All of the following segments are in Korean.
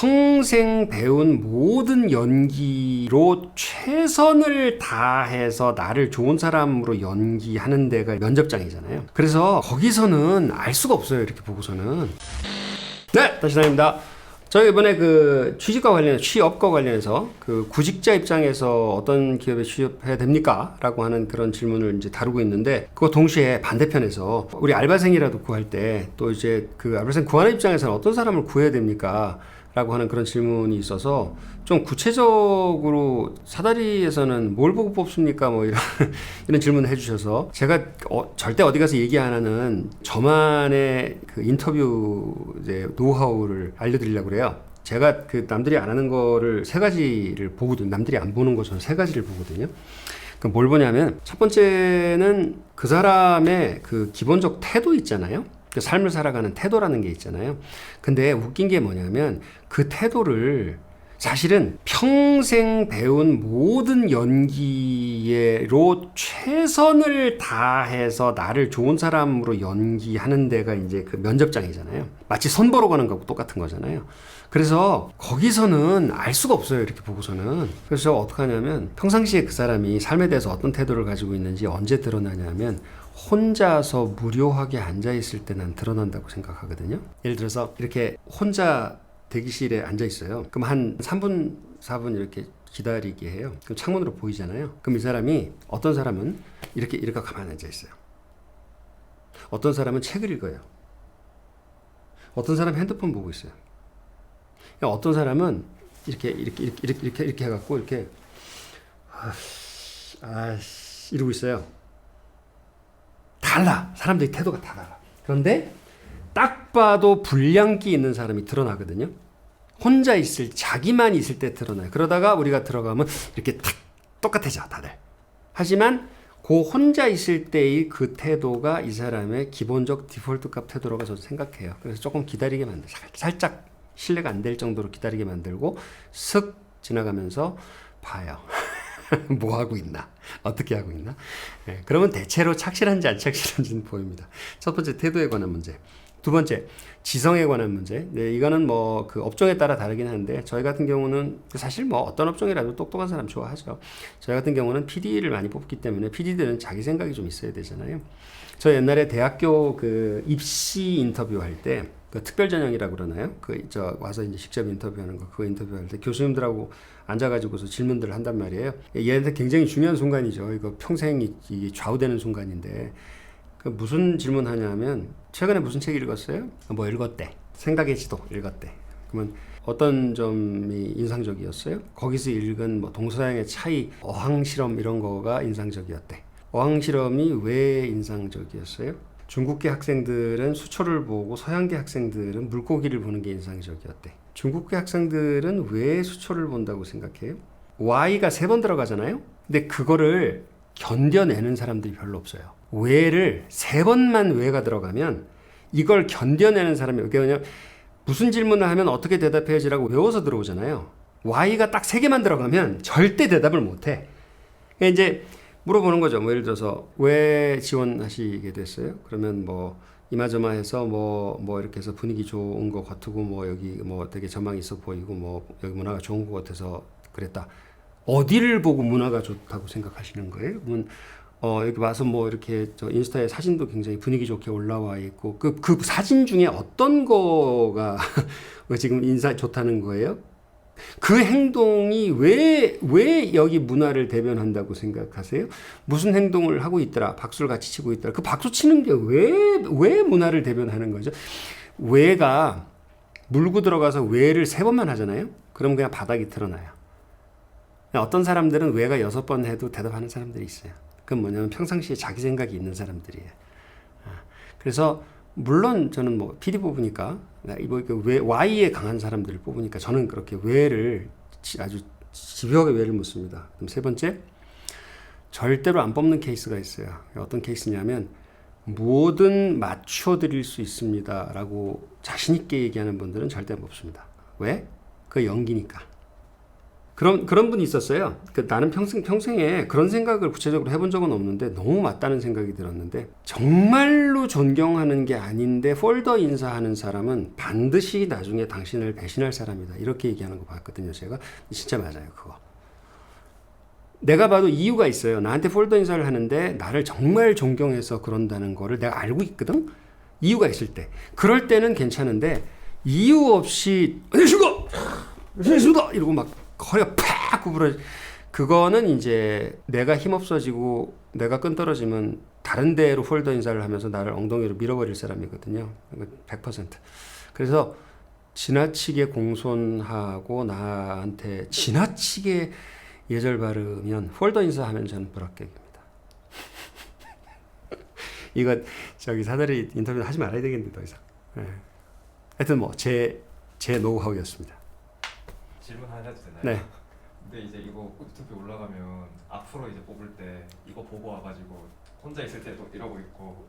평생 배운 모든 연기로 최선을 다해서 나를 좋은 사람으로 연기하는 데가 면접장이잖아요. 그래서 거기서는 알 수가 없어요. 이렇게 보고서는. 네, 다시 나입니다. 저희 이번에 그 취직과 관련, 취업과 관련해서 그 구직자 입장에서 어떤 기업에 취업해야 됩니까? 라고 하는 그런 질문을 이제 다루고 있는데, 그거 동시에 반대편에서 우리 알바생이라도 구할 때 또 이제 그 알바생 구하는 입장에서는 어떤 사람을 구해야 됩니까? 라고 하는 그런 질문이 있어서 좀 구체적으로 사다리에서는 뭘 보고 뽑습니까? 뭐 이런, 이런 질문을 해주셔서 제가 어, 절대 어디 가서 얘기 안 하는 저만의 그 인터뷰 이제 노하우를 알려드리려고 그래요. 제가 그 남들이 안 하는 거를 세 가지를 보거든. 남들이 안 보는 거 저는 세 가지를 보거든요. 그럼 뭘 보냐면 첫 번째는 그 사람의 그 기본적 태도 있잖아요. 그 삶을 살아가는 태도라는 게 있잖아요. 근데 웃긴 게 뭐냐면 그 태도를 사실은 평생 배운 모든 연기로 최선을 다해서 나를 좋은 사람으로 연기하는 데가 이제 그 면접장이잖아요. 마치 선 보러 가는 거하고 똑같은 거잖아요. 그래서 거기서는 알 수가 없어요. 이렇게 보고서는. 그래서 어떻게 하냐면 평상시에 그 사람이 삶에 대해서 어떤 태도를 가지고 있는지 언제 드러나냐면 혼자서 무료하게 앉아 있을 때 난 드러난다고 생각하거든요. 예를 들어서 이렇게 혼자 대기실에 앉아 있어요. 그럼 한 3분, 4분 이렇게 기다리게 해요. 그럼 창문으로 보이잖아요. 그럼 이 사람이 어떤 사람은 이렇게 이렇게 가만히 앉아 있어요. 어떤 사람은 책을 읽어요. 어떤 사람은 핸드폰 보고 있어요. 어떤 사람은 이렇게 이렇게 이렇게 이렇게 이렇게, 이렇게 해갖고 이렇게 아씨, 아씨 이러고 있어요. 달라. 사람들이 태도가 다 달라. 그런데 딱 봐도 불량기 있는 사람이 드러나거든요. 혼자 있을 자기만 있을 때 드러나요. 그러다가 우리가 들어가면 이렇게 탁 똑같아져 다들. 하지만 그 혼자 있을 때의 그 태도가 이 사람의 기본적 디폴트 값 태도라고 저는 생각해요. 그래서 조금 기다리게 만들, 살짝 신뢰가 안 될 정도로 기다리게 만들고 슥 지나가면서 봐요. 뭐 하고 있나? 어떻게 하고 있나? 네, 그러면 대체로 착실한지 안 착실한지는 보입니다. 첫 번째 태도에 관한 문제. 두 번째 지성에 관한 문제. 네, 이거는 뭐 그 업종에 따라 다르긴 한데 저희 같은 경우는 사실 뭐 어떤 업종이라도 똑똑한 사람 좋아하죠. 저희 같은 경우는 PD를 많이 뽑기 때문에 PD들은 자기 생각이 좀 있어야 되잖아요. 저 옛날에 대학교 그 입시 인터뷰 할때 그 특별 전형이라고 그러나요? 그 저 와서 이제 직접 인터뷰하는 거 그거 인터뷰할 때 교수님들하고 앉아가지고서 질문들을 한단 말이에요. 얘한테 굉장히 중요한 순간이죠. 이거 평생 이 좌우되는 순간인데 그 무슨 질문하냐면 최근에 무슨 책 읽었어요? 뭐 읽었대. 생각의 지도 읽었대. 그러면 어떤 점이 인상적이었어요? 거기서 읽은 뭐 동서양의 차이, 어항 실험 이런 거가 인상적이었대. 어항 실험이 왜 인상적이었어요? 중국계 학생들은 수초를 보고 서양계 학생들은 물고기를 보는 게 인상적이었대. 중국계 학생들은 왜 수초를 본다고 생각해요? Y가 세 번 들어가잖아요? 근데 그거를 견뎌내는 사람들이 별로 없어요. 왜를 세 번만 왜가 들어가면 이걸 견뎌내는 사람이 이게 뭐냐 무슨 질문을 하면 어떻게 대답해야지라고 외워서 들어오잖아요. Y가 딱 세 개만 들어가면 절대 대답을 못 해. 그러니까 이제 물어보는 거죠. 뭐 예를 들어서 왜 지원하시게 됐어요? 그러면 뭐 이마저마해서 뭐뭐 이렇게 해서 분위기 좋은 것 같고 뭐 여기 뭐 되게 전망이 있어 보이고 뭐 여기 문화가 좋은 것 같아서 그랬다. 어디를 보고 문화가 좋다고 생각하시는 거예요? 문 어, 여기 와서 뭐 이렇게 저 인스타에 사진도 굉장히 분위기 좋게 올라와 있고 그, 그 사진 중에 어떤 거가 지금 인사 좋다는 거예요? 그 행동이 왜, 왜 여기 문화를 대변한다고 생각하세요? 무슨 행동을 하고 있더라? 박수를 같이 치고 있더라? 그 박수 치는 게 왜, 왜 문화를 대변하는 거죠? 왜가 물고 들어가서 왜를 세 번만 하잖아요? 그럼 그냥 바닥이 드러나요. 어떤 사람들은 왜가 여섯 번 해도 대답하는 사람들이 있어요. 그건 뭐냐면 평상시에 자기 생각이 있는 사람들이에요. 아, 그래서 물론 저는 뭐 PD 뽑으니까 이거 왜 Y에 강한 사람들을 뽑으니까 저는 그렇게 왜를 아주 집요하게 왜를 묻습니다. 그럼 세 번째 절대로 안 뽑는 케이스가 있어요. 어떤 케이스냐면 뭐든 맞춰 드릴 수 있습니다라고 자신 있게 얘기하는 분들은 절대 안 뽑습니다. 왜? 그 연기니까. 그런 그런 분이 있었어요. 그 나는 평생 평생에 그런 생각을 구체적으로 해본 적은 없는데 너무 맞다는 생각이 들었는데 정말로 존경하는 게 아닌데 폴더 인사하는 사람은 반드시 나중에 당신을 배신할 사람이다 이렇게 얘기하는 거 봤거든요. 제가 진짜 맞아요 그거. 내가 봐도 이유가 있어요. 나한테 폴더 인사를 하는데 나를 정말 존경해서 그런다는 거를 내가 알고 있거든. 이유가 있을 때. 그럴 때는 괜찮은데 이유 없이 안녕하십니까, 안녕하십니다 이러고 막 허리가 팍 구부러. 그거는 이제 내가 힘없어지고 내가 끈 떨어지면 다른 데로 폴더 인사를 하면서 나를 엉덩이로 밀어버릴 사람이거든요. 100%. 그래서 지나치게 공손하고 나한테 지나치게 예절 바르면 폴더 인사하면 저는 불합격입니다. 이거 저기 사다리 인터뷰 하지 말아야 되겠는데 더 이상. 예. 하여튼 뭐 제 제 노하우였습니다. 질문 하나 해도 되나요? 네. 근데 이제 이거 유튜브에 올라가면 앞으로 이제 뽑을 때 이거 보고 와가지고 혼자 있을 때도 이러고 있고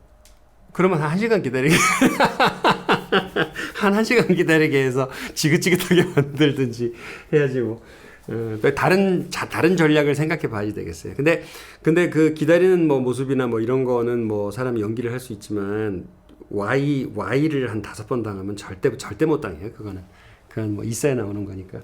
그러면 한 1시간 기다리게 한 1시간 기다리게 해서 지긋지긋하게 만들든지 해야지 뭐. 어, 또 다른 자, 다른 전략을 생각해 봐야 되겠어요. 근데 근데 그 기다리는 뭐 모습이나 뭐 이런 거는 뭐 사람이 연기를 할 수 있지만 Y Y를 한 다섯 번 당하면 절대 절대 못 당해요. 그거는 그건 뭐 있어야 나오는 거니까.